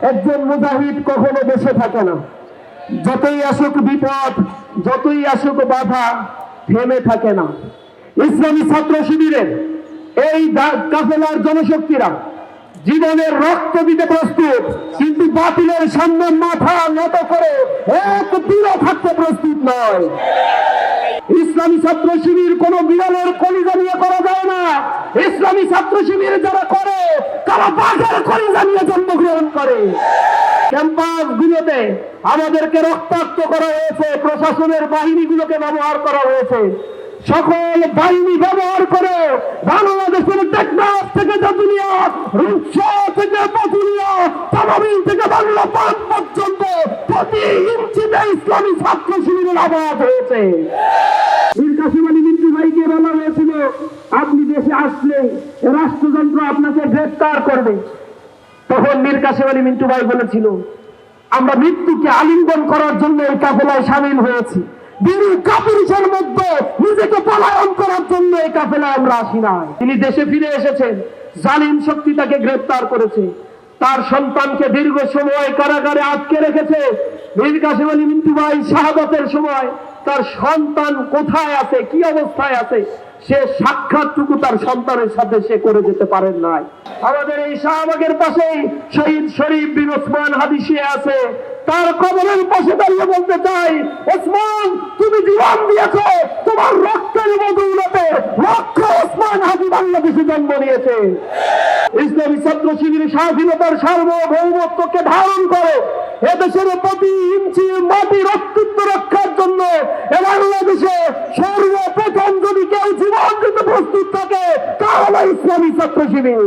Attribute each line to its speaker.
Speaker 1: একজন মুজাহিদ কখনো বসে থাকে না। যতই আসুক বিপদ, যতই আসুক বাধা, থেমে থাকে না। ইসলামী ছাত্র শিবিরের এই কাফেলার জনশক্তিরা জীবনের রক্ত দিতে প্রস্তুত, কিন্তু বাতিলের সামনে মাথা নত করে এক দূরে থাকতে প্রস্তুত নয়। ইসলামী ছাত্র শিবির কোন বিড়ালের কলিজা নিয়ে করা যায় না। ইসলামী ছাত্র শিবির যারা করে, তারা নিয়ে জন্মগ্রহণ করে। ক্যাম্পাস গুলোতে আমাদেরকে রক্তাক্ত করা হয়েছে, প্রশাসনের বাহিনীগুলোকে ব্যবহার করা হয়েছে। সকল বাহিনী ব্যবহার করে বাংলাদেশের টেকনাফ থেকে জাতুলিয়া থেকে পাতুলিয়া থেকে বাংলা পান পর্যন্ত প্রতি ইঞ্চিতে ইসলামী ছাত্র শিবিরের আবাদ হয়েছে। মীর কাসিম আলী মিন্টু ভাইকে বলা হয়েছিল, আপনি দেশে আসলে রাষ্ট্রযন্ত্র আপনাকে গ্রেফতার করবে। তখন মীর কাসিম আলী মিন্টু ভাই বলেছিল, আমরা মৃত্যুকে আলিঙ্গন করার জন্য এই কাফেলায় সামিল হয়েছি। মধ্যে নিজেকে পলায়ন করার জন্য এই আমরা তিনি দেশে ফিরে এসেছেন, জালিম শক্তি তাকে গ্রেফতার করেছে। তার সন্তানকে দীর্ঘ সময় কারাগারে আটকে রেখেছে। মীর কাসিম আলী মিন্টু ভাই শাহাদতের সময় তার সন্তান কোথায় আছে, কি অবস্থায় আছে, সে সাক্ষাৎটুকু তার সন্তানের সাথে সে করে যেতে পারেন নাই। আমাদের এই শাহবাগের পাশেই শহীদ শরীফ বিন ওসমান হাদিসে আছে। তার কবরের পাশে দাঁড়িয়ে বলতে চাই, ওসমান, তুমি জীবন দিয়েছ। তোমার রক্তের বদৌলতে লক্ষ ওসমান হাজি বাংলাদেশে জন্ম নিয়েছে। ইসলামী ছাত্র শিবির স্বাধীনতার সার্বভৌমত্বকে ধারণ করে। এদেশের প্রতি ইঞ্চি মাটির অস্তিত্ব রক্ষার জন্য বাংলাদেশে সর্বপ্রথম যদি কেউ জীবন প্রস্তুত থাকে, তাহলে ইসলামী ছাত্র শিবির।